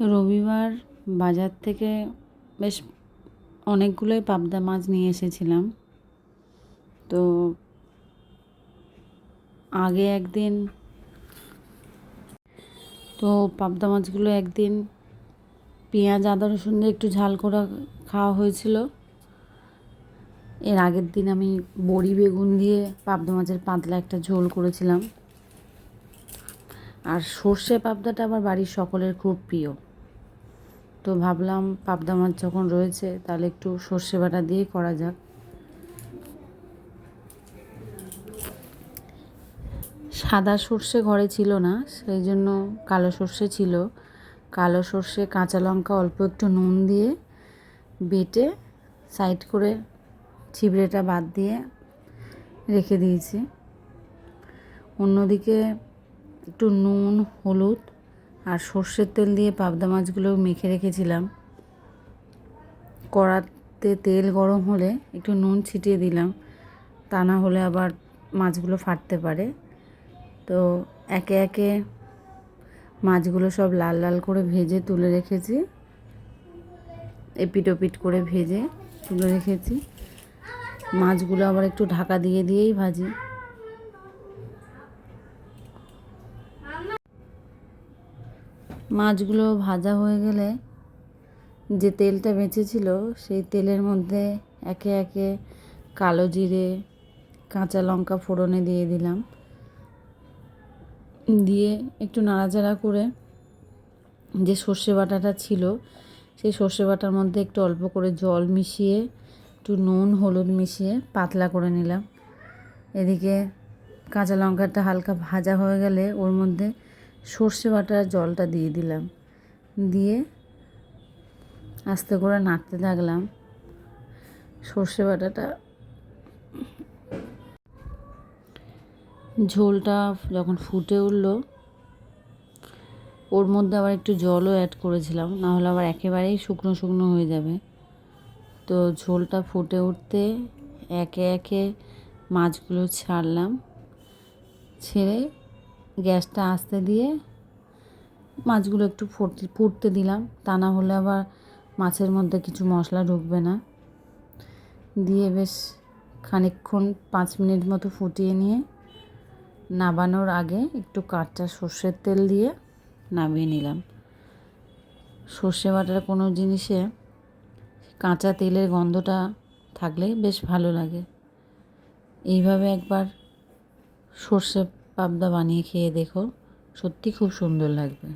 রবিবার বাজার থেকে বেশ অনেকগুলোই পাবদা মাছ নিয়ে এসেছিলাম। তো আগে একদিন তো পাবদা মাছগুলো একদিন পেঁয়াজ, আদা, রসুন দিয়ে একটু ঝাল করে খাওয়া হয়েছিল। এর আগের দিন আমি বড়ি, বেগুন দিয়ে পাবদা মাছের পাতলা একটা ঝোল করেছিলাম। আর সর্ষে পাবদাটা আমার বাড়ির সকলের খুব প্রিয়। তো ভাবলাম পাবদা মাছ যখন রয়েছে, তাহলে একটু সর্ষে বাটা দিয়ে করা যাক। সাদা সর্ষে ঘরে ছিল না, সেই জন্য কালো সর্ষে ছিল। কালো সর্ষে, কাঁচা লঙ্কা, অল্প একটু নুন দিয়ে বেটে সাইড করে ছিবড়েটা বাদ দিয়ে রেখে দিয়েছি। অন্যদিকে একটু নুন, হলুদ আর সর্ষের তেল দিয়ে পাবদা মাছগুলো মেখে রেখেছিলাম। কড়াতে তেল গরম হলে একটু নুন ছিটিয়ে দিলাম, তা না হলে আবার মাছগুলো ফাটতে পারে। তো একে একে মাছগুলো সব লাল লাল করে ভেজে তুলে রেখেছি। এপিট ওপিট করে ভেজে তুলে রেখেছি। মাছগুলো আবার একটু ঢাকা দিয়ে দিয়েই ভাজি। মাছগুলো ভাজা হয়ে গেলে যে তেলটা বেঁচেছিল, সেই তেলের মধ্যে একে একে কালো জিরে, কাঁচা লঙ্কা ফোড়নে দিয়ে দিলাম। দিয়ে একটু নাড়াচাড়া করে যে সর্ষে বাটাটা ছিল, সেই সর্ষে বাটার মধ্যে একটু অল্প করে জল মিশিয়ে, একটু নুন, হলুদ মিশিয়ে পাতলা করে নিলাম। এদিকে কাঁচা লঙ্কাটা হালকা ভাজা হয়ে গেলে ওর মধ্যে সর্ষে বাটার জলটা দিয়ে দিলাম। দিয়ে আস্তে করে নাড়তে থাকলাম। সর্ষে বাটাটা ঝোলটা যখন ফুটে উঠল, ওর মধ্যে আবার একটু জলও অ্যাড করেছিলাম, না হলে আবার একেবারেই শুকনো শুকনো হয়ে যাবে। তো ঝোলটা ফুটে উঠতে একে একে মাছগুলো ছাড়লাম, ছেড়ে গ্যাসটা আস্তে দিয়ে মাছগুলো একটু ফুটতে ফুটতে দিলাম। তা না হলে আবার মাছের মধ্যে কিছু মশলা ঢুকবে না। দিয়ে বেশ খানিকক্ষণ, পাঁচ মিনিট মতো ফুটিয়ে নিয়ে নাবানোর আগে একটু কাঁচা সর্ষের তেল দিয়ে নামিয়ে নিলাম। সর্ষে বাটার কোনো জিনিসে কাঁচা তেলের গন্ধটা থাকলে বেশ ভালো লাগে। এইভাবে একবার সর্ষে পাবদা বানিয়ে খেয়ে দেখো। সত্যি খুব সুন্দর লাগবে।